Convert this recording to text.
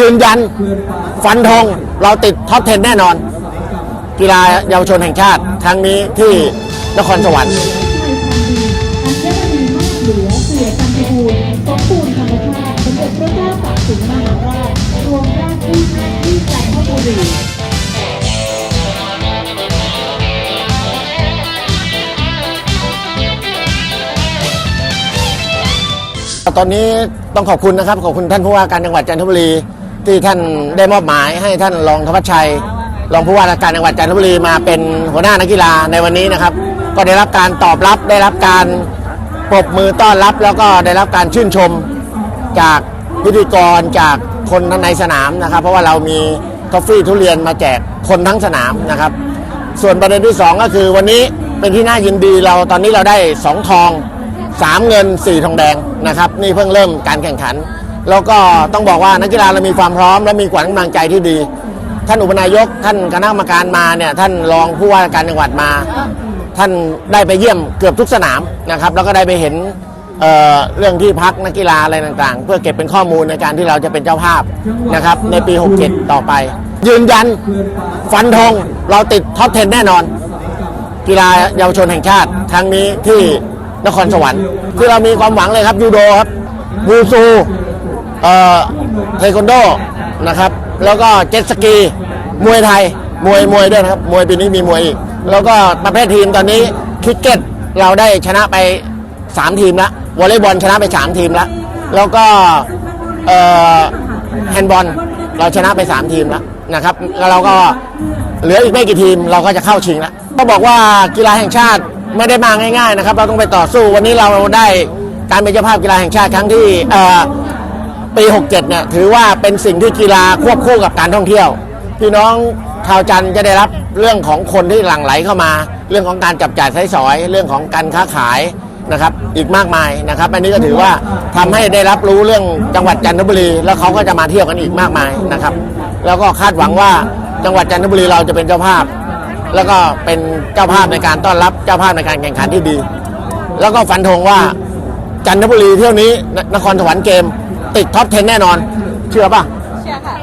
ยืนยันฟันธงเราติดท็อป 10 แน่นอน กีฬาเยาวชนแห่งชาติครั้งนี้ที่นครสวรรค์ ตอนนี้ต้องขอบคุณนะครับ ขอบคุณท่านผู้ว่าการจังหวัดจันทบุรี ที่ท่านได้มอบหมายให้ท่านรองธวัชชัย รองผู้ว่าราชการจังหวัดจันทบุรีมาเป็นหัวหน้านักกีฬาในวันนี้นะครับ ก็ได้รับการตอบรับได้รับการปรบมือต้อนรับ แล้วก็ได้รับการชื่นชมจากพิธีกรจากคนในสนามนะครับ เพราะว่าเรามีทอฟฟี่ทุเรียนมาแจกคนทั้งสนามนะครับ ส่วนประเด็นที่สองก็คือวันนี้เป็นที่น่ายินดีเราตอนนี้เราได้สองทอง สามเงินสี่ทองแดงนะครับนี่เพิ่งเริ่มการแข่งขัน แล้วก็ต้องบอกว่านักกีฬาเรามีความพร้อม และมีขวัญกำลังใจที่ดี ท่านอุปนายกท่านคณะกรรมการมาเนี่ยท่านรองผู้ว่าการจังหวัดมา ท่านได้ไปเยี่ยมเกือบทุกสนามนะครับแล้วก็ได้ไปเห็นเอ่อเรื่องที่พักนักกีฬาอะไรต่างๆ เพื่อเก็บเป็นข้อมูลในการที่เราจะเป็นเจ้าภาพนะครับในปี 67 ต่อไป ยืนยันฟันธงเราติดท็อป 10 แน่นอน กีฬาเยาวชนแห่งชาติครั้งนี้ที่ นครสวรรค์คือเรามีความหวังเลยครับยูโดครับบูซูเอ่อเทควันโดนะครับ แล้วก็เจ็ตสกี มวยไทย มวยมวยด้วยนะครับ มวยปีนี้มีมวยอีก แล้วก็ประเภททีมตอนนี้คริกเก็ตเราได้ชนะไป 3 ทีมแล้ววอลเลย์บอลชนะไป3ทีมแล้วแล้วก็เอ่อแฮนด์บอลเราชนะไป 3 ทีมแล้วนะครับแล้วเราก็เหลืออีกไม่กี่ทีมเราก็จะเข้าชิงแล้วก็บอกว่ากีฬาแห่งชาติ ไม่ได้มาง่ายๆนะครับ เราต้องไปต่อสู้วันนี้เราได้การเป็นเจ้าภาพกีฬาแห่งชาติครั้งที่ปี 67 เนี่ยถือว่าเป็นสิ่งที่กีฬาควบคู่กับการท่องเที่ยว พี่น้องชาวจันทร์จะได้รับเรื่องของคนที่หลั่งไหลเข้ามา เรื่องของการจับจ่ายใช้สอย เรื่องของการค้าขายนะครับ อีกมากมายนะครับ อันนี้ก็ถือว่าทำให้ได้รับรู้เรื่องจังหวัดจันทบุรี แล้วเขาก็จะมาเที่ยวกันอีกมากมายนะครับ แล้วก็คาดหวังว่าจังหวัดจันทบุรีเราจะเป็นเจ้าภาพ แล้วก็เป็นเจ้าภาพในการต้อนรับเจ้าภาพในการแข่งขันที่ดี แล้วก็ฟันธงว่าจันทบุรีเที่ยวนี้นนครสวรรค์เกม ติดท็อป 10 แน่นอน เชื่อป่ะ เชื่อค่ะ